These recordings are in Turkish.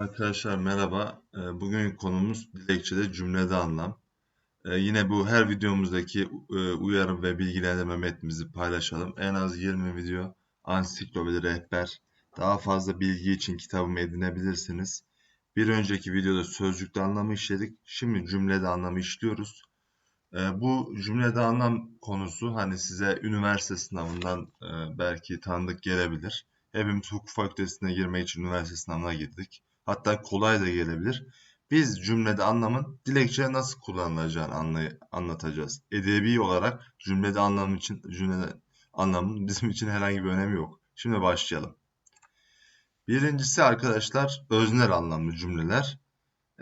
Arkadaşlar merhaba. Ee, Bugün konumuz dilekçede cümlede anlam. Ee, Yine bu her videomuzdaki e, uyarı ve bilgilendirme metnimizi paylaşalım. En az 20 video ansiklopedi rehber. Daha fazla bilgi için kitabımı edinebilirsiniz. Bir önceki videoda sözcükte anlamı işledik. Şimdi cümlede anlamı işliyoruz. Ee, Bu cümlede anlam konusu hani size üniversite sınavından e, belki tanıdık gelebilir. Hepimiz hukuk fakültesine girmek için üniversite sınavına girdik. Hatta kolay da gelebilir. Biz cümlede anlamın dilekçede nasıl kullanılacağını anlay- anlatacağız. Edebi olarak cümlede anlam için cümlede anlamın bizim için herhangi bir önemi yok. Şimdi başlayalım. Birincisi arkadaşlar öznel anlamlı cümleler.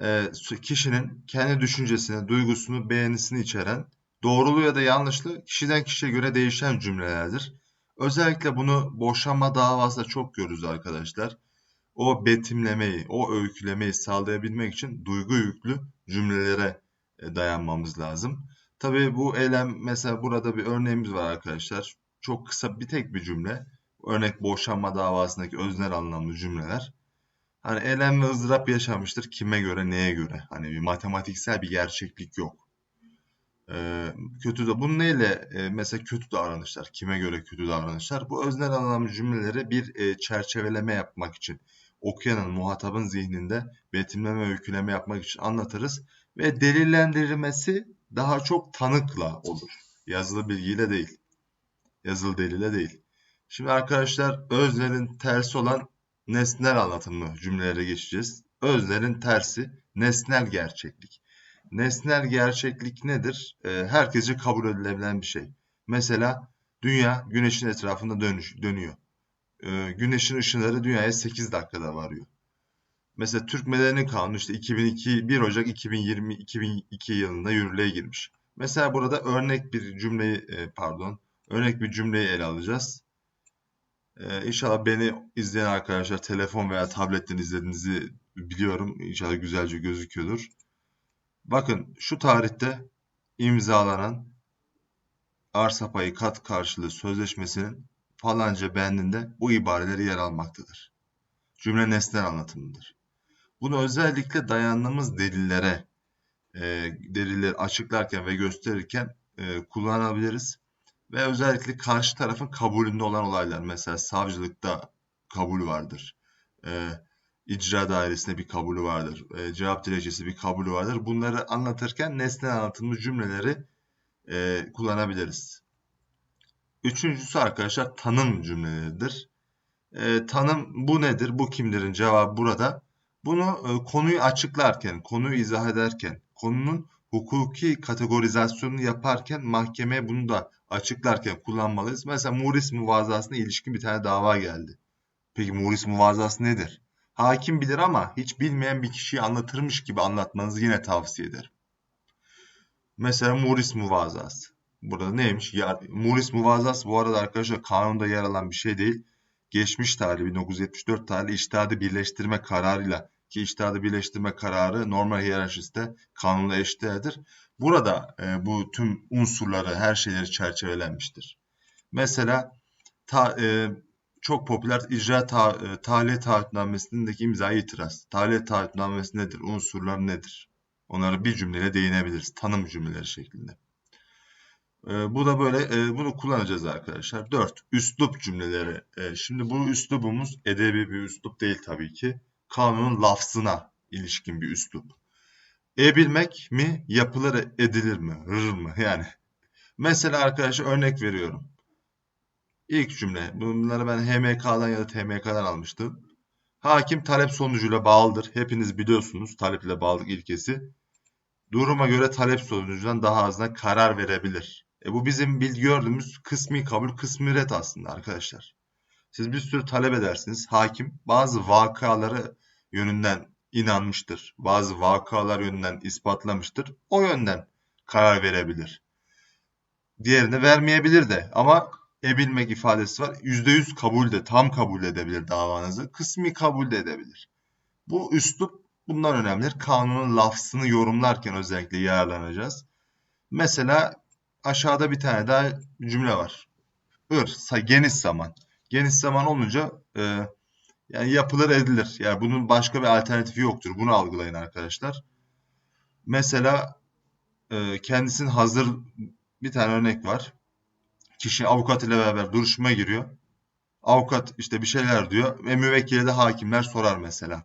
Ee, kişinin kendi düşüncesini, duygusunu, beğenisini içeren, doğruluğu ya da yanlışlığı kişiden kişiye göre değişen cümlelerdir. Özellikle bunu boşanma davasında çok görürüz arkadaşlar o betimlemeyi, o öykülemeyi sağlayabilmek için duygu yüklü cümlelere e, dayanmamız lazım. Tabii bu eylem mesela burada bir örneğimiz var arkadaşlar. Çok kısa bir tek bir cümle. Örnek boşanma davasındaki öznel anlamlı cümleler. Hani eylem ve ızdırap yaşamıştır. Kime göre, neye göre? Hani bir matematiksel bir gerçeklik yok. Ee, kötü de bunun neyle e, mesela kötü davranışlar, kime göre kötü davranışlar? Bu öznel anlamlı cümleleri bir e, çerçeveleme yapmak için okuyanın, muhatabın zihninde betimleme, öyküleme yapmak için anlatırız. Ve delillendirilmesi daha çok tanıkla olur. Yazılı bilgiyle değil. Yazılı delile değil. Şimdi arkadaşlar özlerin tersi olan nesnel anlatımlı cümlelere geçeceğiz. Özlerin tersi nesnel gerçeklik. Nesnel gerçeklik nedir? E, herkese kabul edilebilen bir şey. Mesela dünya güneşin etrafında dönüş, dönüyor e, güneşin ışınları dünyaya 8 dakikada varıyor. Mesela Türk Medeni Kanunu işte 2002 1 Ocak 2020 2002 yılında yürürlüğe girmiş. Mesela burada örnek bir cümleyi e, pardon, örnek bir cümleyi ele alacağız. Ee, inşallah beni izleyen arkadaşlar telefon veya tabletten izlediğinizi biliyorum. İnşallah güzelce gözüküyordur. Bakın şu tarihte imzalanan arsa payı kat karşılığı sözleşmesinin falanca bendinde bu ibareleri yer almaktadır. Cümle nesnel anlatımıdır. Bunu özellikle dayandığımız delillere, e, delilleri açıklarken ve gösterirken e, kullanabiliriz. Ve özellikle karşı tarafın kabulünde olan olaylar. Mesela savcılıkta kabul vardır. E, icra dairesinde bir kabulü vardır. E, cevap dilekçesi bir kabulü vardır. Bunları anlatırken nesnel anlatımlı cümleleri e, kullanabiliriz. Üçüncüsü arkadaşlar tanım cümleleridir. E, tanım bu nedir, bu kimdirin cevabı burada. Bunu e, konuyu açıklarken, konuyu izah ederken, konunun hukuki kategorizasyonunu yaparken mahkemeye bunu da açıklarken kullanmalıyız. Mesela Muris muvazasına ilişkin bir tane dava geldi. Peki Muris muvazası nedir? Hakim bilir ama hiç bilmeyen bir kişiyi anlatırmış gibi anlatmanızı yine tavsiye ederim. Mesela Muris muvazası. Burada neymiş? Ya, Muris Muvazas bu arada arkadaşlar kanunda yer alan bir şey değil. Geçmiş tarih 1974 tarihli iştihadı birleştirme kararıyla ki iştihadı birleştirme kararı normal hiyerarşiste kanunda eşdeğerdir. Burada e, bu tüm unsurları, her şeyleri çerçevelenmiştir. Mesela ta, e, çok popüler icra ta, e, tahliye taahhütnamesindeki imzayı itiraz. Tahliye taahhütnamesi nedir? Unsurlar nedir? Onlara bir cümleyle değinebiliriz. Tanım cümleleri şeklinde. E, bu da böyle e, bunu kullanacağız arkadaşlar. 4. Üslup cümleleri. E, şimdi bu üslubumuz edebi bir üslup değil tabii ki. Kanunun lafzına ilişkin bir üslup. E bilmek mi yapılır edilir mi? Rır mı? Yani. Mesela arkadaşlar örnek veriyorum. İlk cümle. Bunları ben HMK'dan ya da TMK'dan almıştım. Hakim talep sonucuyla bağlıdır. Hepiniz biliyorsunuz taleple bağlılık ilkesi. Duruma göre talep sonucundan daha azına karar verebilir. E bu bizim bilgi gördüğümüz kısmi kabul, kısmi red aslında arkadaşlar. Siz bir sürü talep edersiniz. Hakim bazı vakaları yönünden inanmıştır. Bazı vakalar yönünden ispatlamıştır. O yönden karar verebilir. Diğerini vermeyebilir de ama ebilmek ifadesi var. %100 kabul de tam kabul edebilir davanızı. Kısmi kabul de edebilir. Bu üslup bundan önemlidir. Kanunun lafzını yorumlarken özellikle yararlanacağız. Mesela aşağıda bir tane daha cümle var. Ir, geniş zaman. Geniş zaman olunca e, Yani yapılır edilir. Yani bunun başka bir alternatifi yoktur. Bunu algılayın arkadaşlar. Mesela e, kendisinin hazır bir tane örnek var. Kişi avukat ile beraber duruşmaya giriyor. Avukat işte bir şeyler diyor ve müvekkile de hakimler sorar mesela.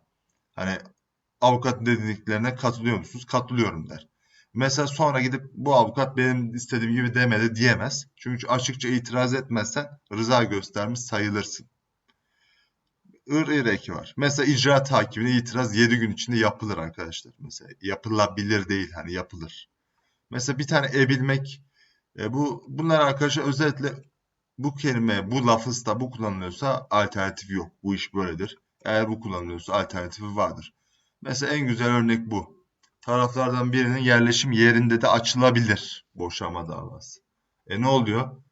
Hani avukat dediklerine katılıyor musunuz? Katılıyorum der. Mesela sonra gidip bu avukat benim istediğim gibi demedi diyemez. Çünkü açıkça itiraz etmezsen rıza göstermiş sayılırsın. Ir ireki var. Mesela icraat hakimine itiraz 7 gün içinde yapılır arkadaşlar. Mesela yapılabilir değil hani yapılır. Mesela bir tane ebilmek e, bu bunlar arkadaşlar özellikle bu kelime bu lafızda bu kullanılıyorsa alternatif yok. Bu iş böyledir. Eğer bu kullanılıyorsa alternatifi vardır. Mesela en güzel örnek bu. Taraflardan birinin yerleşim yerinde de açılabilir boşanma davası. E ne oluyor?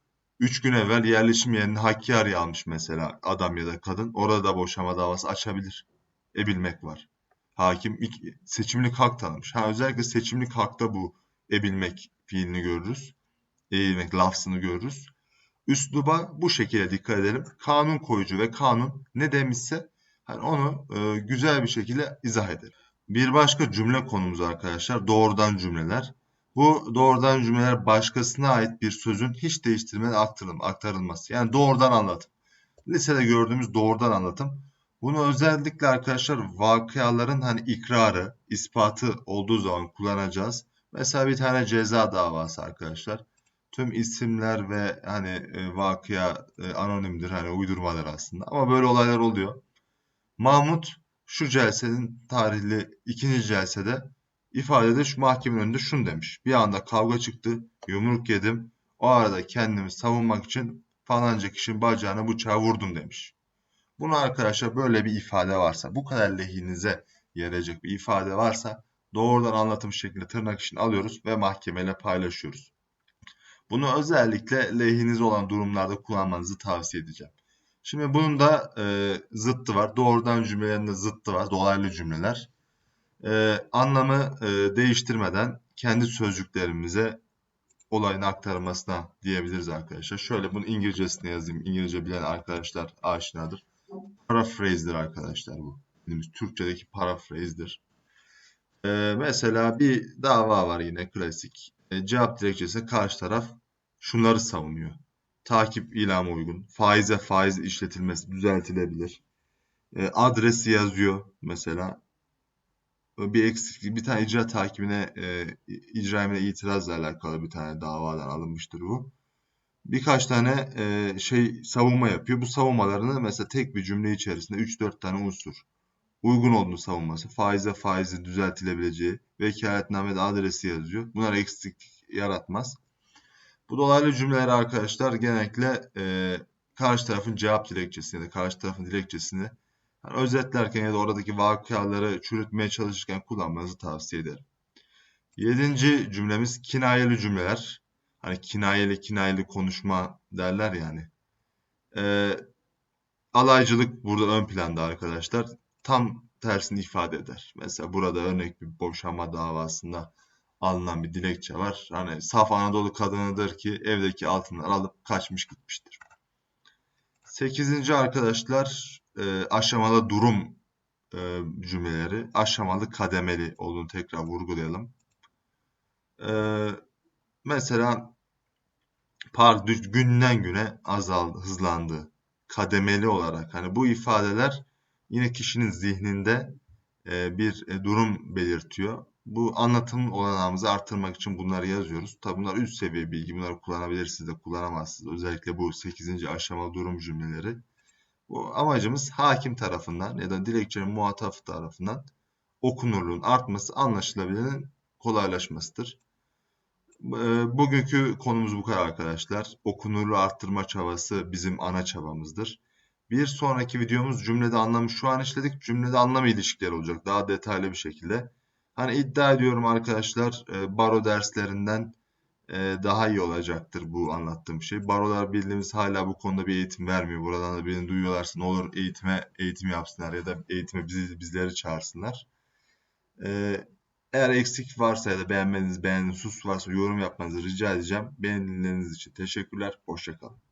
3 gün evvel yerleşim yerine Hakkari almış mesela adam ya da kadın. Orada da boşanma davası açabilir. E bilmek var. Hakim seçimlik hak tanımış. Ha özellikle seçimlik hakta bu ebilmek fiilini görürüz. Eğilmek lafzını görürüz. Üsluba bu şekilde dikkat edelim. Kanun koyucu ve kanun ne demişse hani onu e, güzel bir şekilde izah edelim. Bir başka cümle konumuz arkadaşlar doğrudan cümleler. Bu doğrudan cümleler başkasına ait bir sözün hiç değiştirmeden aktarılma, aktarılması. Yani doğrudan anlatım. Lisede gördüğümüz doğrudan anlatım. Bunu özellikle arkadaşlar vakaların hani ikrarı, ispatı olduğu zaman kullanacağız. Mesela bir tane ceza davası arkadaşlar. Tüm isimler ve hani e, vakıya e, anonimdir hani uydurmalar aslında. Ama böyle olaylar oluyor. Mahmut şu celsenin tarihli ikinci celsede ifadede şu mahkemenin önünde şunu demiş. Bir anda kavga çıktı, yumruk yedim. O arada kendimi savunmak için falanca kişinin bacağına bıçağı vurdum demiş. Bunu arkadaşlar böyle bir ifade varsa, bu kadar lehinize yarayacak bir ifade varsa doğrudan anlatım şeklinde tırnak için alıyoruz ve mahkemeyle paylaşıyoruz. Bunu özellikle lehinize olan durumlarda kullanmanızı tavsiye edeceğim. Şimdi bunun da e, zıttı var. Doğrudan cümlelerin de zıttı var. Dolaylı cümleler. E, anlamı e, değiştirmeden kendi sözcüklerimize olayın aktarmasına diyebiliriz arkadaşlar. Şöyle bunu İngilizcesine yazayım. İngilizce bilen arkadaşlar aşinadır. Paraphrase'dir arkadaşlar bu. Türkçedeki paraphrase'dir. Ee, mesela bir dava var yine klasik. E, cevap dilekçesine karşı taraf şunları savunuyor. Takip ilamı uygun. Faize faiz işletilmesi düzeltilebilir. E, adresi yazıyor mesela. Bir eksiklik, bir tane icra takibine, e, icra emrine itirazla alakalı bir tane davadan alınmıştır bu. Birkaç tane e, şey savunma yapıyor. Bu savunmalarını mesela tek bir cümle içerisinde 3-4 tane unsur uygun olduğunu savunması, faize faizi düzeltilebileceği, vekaletnamede adresi yazıyor. Bunlar eksiklik yaratmaz. Bu dolaylı cümleler arkadaşlar genellikle e, karşı tarafın cevap dilekçesini ya da karşı tarafın dilekçesini yani özetlerken ya da oradaki vakaları çürütmeye çalışırken kullanmanızı tavsiye ederim. Yedinci cümlemiz kinayeli cümleler. Hani kinayeli kinayeli konuşma derler yani. E, alaycılık burada ön planda arkadaşlar. Tam tersini ifade eder. Mesela burada örnek bir boşanma davasında alınan bir dilekçe var. Hani saf Anadolu kadınıdır ki evdeki altınları alıp kaçmış gitmiştir. Sekizinci arkadaşlar e, aşamalı durum e, cümleleri. Aşamalı kademeli olduğunu tekrar vurgulayalım. E, mesela par günden güne azaldı, hızlandı. Kademeli olarak. Hani bu ifadeler yine kişinin zihninde e, bir e, durum belirtiyor. Bu anlatım olanağımızı arttırmak için bunları yazıyoruz. Tabi bunlar üst seviye bilgi. Bunları kullanabilirsiniz de kullanamazsınız. Özellikle bu 8. aşamalı durum cümleleri. Bu amacımız hakim tarafından ya da dilekçenin muhatap tarafından okunurluğun artması, anlaşılabilirliğin kolaylaşmasıdır. Bugünkü konumuz bu kadar arkadaşlar. Okunurluğu arttırma çabası bizim ana çabamızdır. Bir sonraki videomuz cümlede anlamı şu an işledik. Cümlede anlam ilişkileri olacak daha detaylı bir şekilde. Hani iddia ediyorum arkadaşlar e, baro derslerinden e, daha iyi olacaktır bu anlattığım şey. Barolar bildiğimiz hala bu konuda bir eğitim vermiyor. Buradan da birini duyuyorlarsa ne olur eğitime eğitim yapsınlar ya da eğitime bizi, bizleri çağırsınlar. E, eğer eksik varsa ya da beğenmediğiniz, beğendiğiniz sus varsa yorum yapmanızı rica edeceğim. Beni dinlediğiniz için teşekkürler. Hoşçakalın.